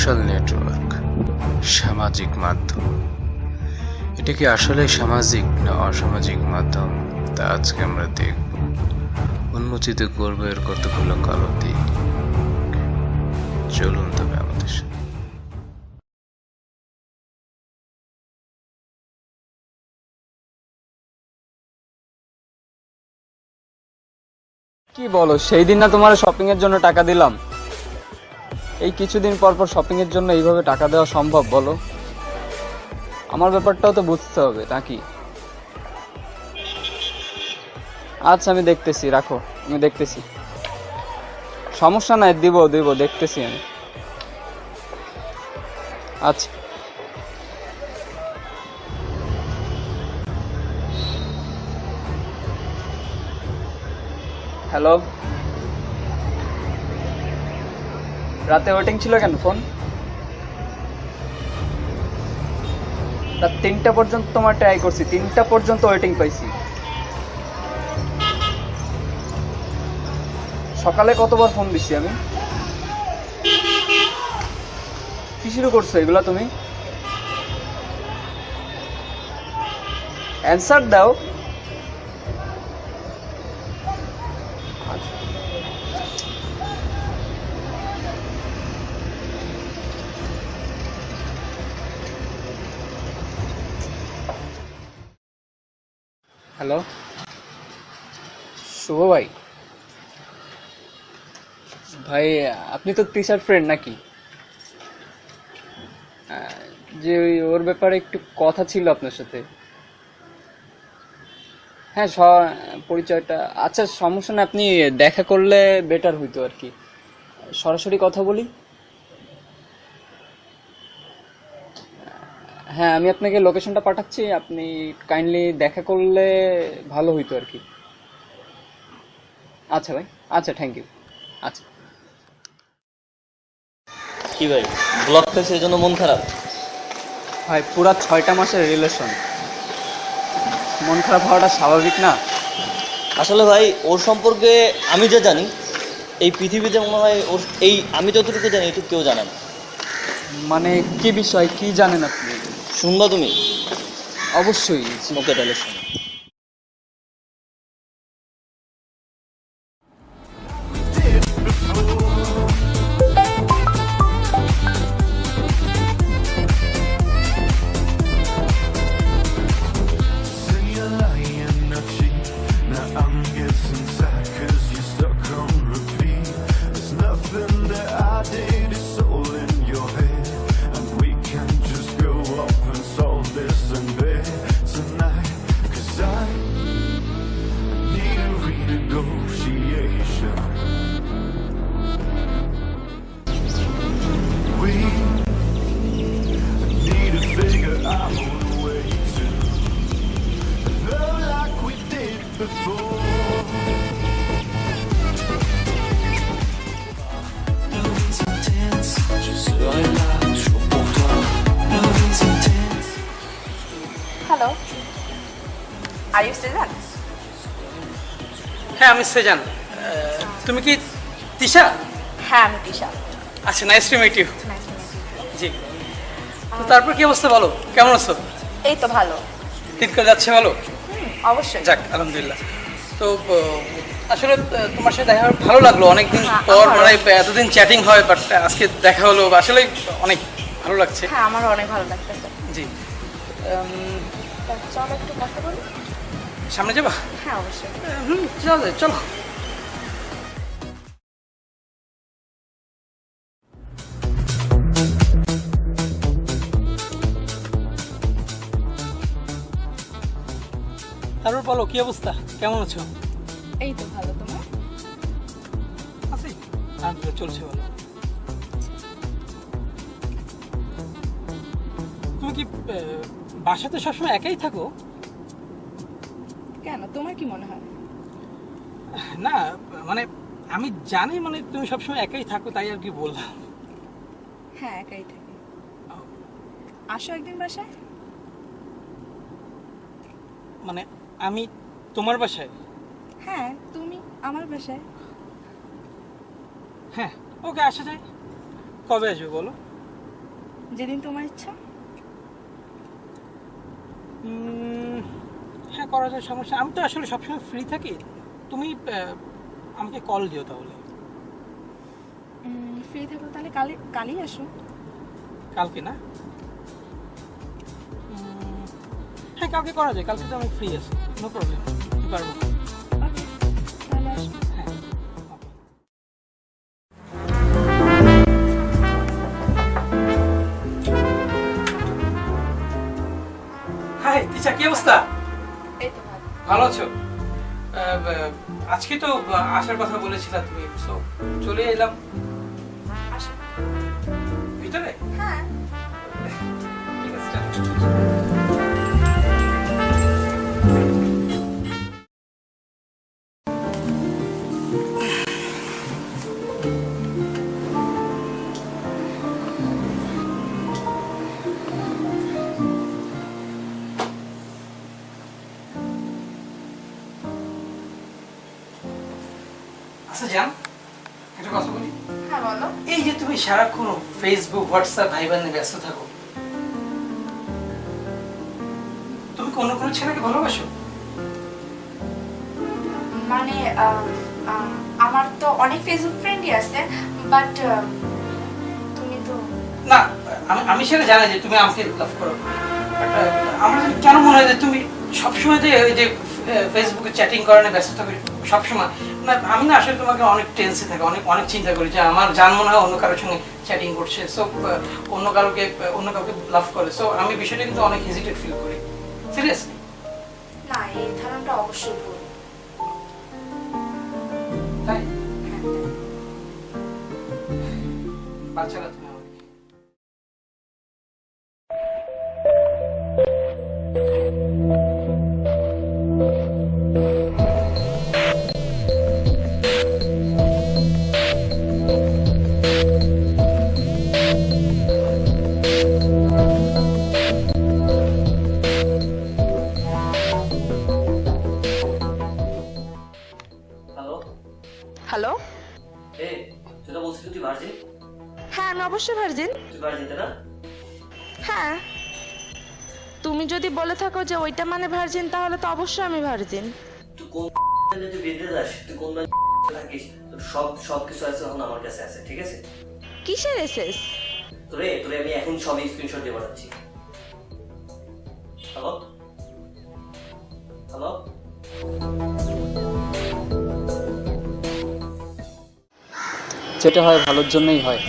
Social network সামাজিক মাধ্যম। এটা কি আসলে সামাজিক না অসামাজিক মাধ্যম? তা আজকে আমরা দেখব। উন্মোচিত করব এর কতগুলো কালো দিক চলুন তবে আমাদের সাথে। কি বলো, সেই দিন না তোমার শপিং এর জন্য টাকা দিলাম? এই কিছুদিন পর পর শপিং এর জন্য এইভাবে টাকা দেওয়া সম্ভব, বলো? আমার ব্যাপারটাও তো বুঝতে হবে, নাকি? আচ্ছা আমি দেখতেছি, রাখো, আমি দেখতেছি। সমস্যা নাই, দিব দিব, দেখতেছি আমি। আচ্ছা। হ্যালো? রাতে ওয়েটিং ছিল কেন ফোন? তিনটা পর্যন্ত তোমার ট্রাই করছি, তিনটা পর্যন্ত ওয়েটিং পাইছি। সকালে কতবার ফোন দিছি আমি? কি শুরু করছ এগুলা তুমি? অ্যান্সার দাও। হ্যালো। শুভ ভাই। ভাই, আপনি তো টিচার ফ্রেন্ড নাকি? যে ওই ওর ব্যাপারে একটু কথা ছিল আপনার সাথে। হ্যাঁ পরিচয়টা। আচ্ছা সমস্যা না আপনি দেখা করলে বেটার হইতো আর কি। সরাসরি কথা বলি। হ্যাঁ আমি আপনাকে লোকেশনটা পাঠাচ্ছি আপনি কাইন্ডলি দেখা করলে ভালো হইতো আর কি। আচ্ছা ভাই আচ্ছা থ্যাংক ইউ আচ্ছা। কি ভাই ব্লক পেয়েছে এই জন্য মন খারাপ? ভাই পুরা ছয়টা মাসের রিলেশন মন খারাপ হওয়াটা স্বাভাবিক না? আসলে ভাই ওর সম্পর্কে আমি যা জানি এই পৃথিবীতে মনে হয় ওর এই আমি যতটুকু জানি এটুকু কেউ জানে না। মানে কি বিষয় কি জানেন আপনি? শুনবা তুমি অবশ্যই ওকে তাহলে শোনো। আর ইউ সিজন হ্যাঁ আমি সেজান তুমি কি তিশা? হ্যাঁ আমি তিশা। আচ্ছা নাইস টু মিট ইউ. জি। তো তারপর কি অবস্থা? বলো কেমন আছো? এই তো ভালো। দিন করে যাচ্ছে ভালো? অবশ্যই। যাক আলহামদুলিল্লাহ। তো আসলে তোমার সাথে দেখা ভালো লাগল। অনেকদিন হ্যাঁ, পর মানে এতদিন চ্যাটিং হয় বাট আজকে দেখা হলো। আসলে অনেক ভালো লাগছে। হ্যাঁ আমারও অনেক ভালো লাগতেছে। জি। চলো একটু কথা বলি। সামনে যাবা? হ্যাঁ অবশ্যই। হুম চলো চলো। তারপর বলো কি অবস্থা? কেমন আছো? এই তো ভালো তোমার? আছি। আলহামদুলিল্লাহ চলছে ভালো। তুমি কি বাসাতে সবসময় একাই থাকো? কেন? তোমার কি মনে হয়? না মানে আমি জানি মানে তুমি সবসময় একাই থাকো তাই আর কি বললাম। হ্যাঁ একাই থাকি। আসো একদিন বাসায়। মানে আমি তোমার বাসায়? হ্যাঁ তুমি আমার বাসায়। হ্যাঁ ওকে আসা যায় কবে আসবে বলো? যেদিন তোমার ইচ্ছা। হ্যাঁ করা যায় সমস্যা। আমি তো আসলে সবসময় ফ্রি থাকি। তুমি আমাকে কল দিও তাহলে। ফ্রি থাকো তাহলে কালই কালই আসো কালকে না? হ্যাঁ কালকে করা যায়। কালকে তো আমি ফ্রি আছি। নো প্রবলেম পারব তাহলে আসো হ্যাঁ। হাই তিশা কি অবস্থা? ভালো আছো? আজকে তো আসার কথা বলেছিলা তুমি চলে এলাম। আচ্ছা জান একটা কথা বলি। হ্যাঁ বলো। এই যে তুমি সারাক্ষণ ফেসবুক হোয়াটসঅ্যাপ ভাইবার নিয়ে ব্যস্ত থাকো তুমি কোনো ছেলেকে ভালোবাসো? মানে আম, আম, আমার তো অনেক ফেসবুক ফ্রেন্ডই আছে বাট তুমি তো না আমি আমি সেটা জানি যে তুমি আমাকে লাভ করো। আমার কেন মনে হয় যে তুমি সবসময় যে ওই যে ফেসবুকে চ্যাটিং করানো ব্যস্ত থাকো সবসময়? আমি না আসলে তোমাকে অনেক টেন্সে থাকে অনেক অনেক চিন্তা করি যে আমার জান মনে হয় অন্য কারোর সঙ্গে চ্যাটিং করছে। সো অন্য কারোকে অন্য কাউকে লাভ করে। সো আমি বিষয়টা কিন্তু অনেক হেজিটেট ফিল করি। সিরিয়াসলি না এই ধারণাটা অবশ্যই ভুল। তাই? হ্যাঁ তাই। বাচ্চারা হ্যালো এ তুই তো বলছিলি তুই ভার্জিন হ্যাঁ আমি অবশ্যই ভার্জিন তুই ভার্জিন তাই না? হ্যাঁ। তুমি যদি বলে থাকো যে ওইটা মানে ভার্জিন তাহলে তো অবশ্যই আমি ভার্জিন তুই কোন তুই বেঁধে যাস? তুই কোন থাকিস? সব সব কিছু আছে এখন আমার কাছে আছে ঠিক আছে? কিসের এসএস তোরে তোরে আমি এখন সবই স্ক্রিনশট দিয়ে পাঠাচ্ছি। হ্যালো যেটা হয় ভালোর জন্যই হয়।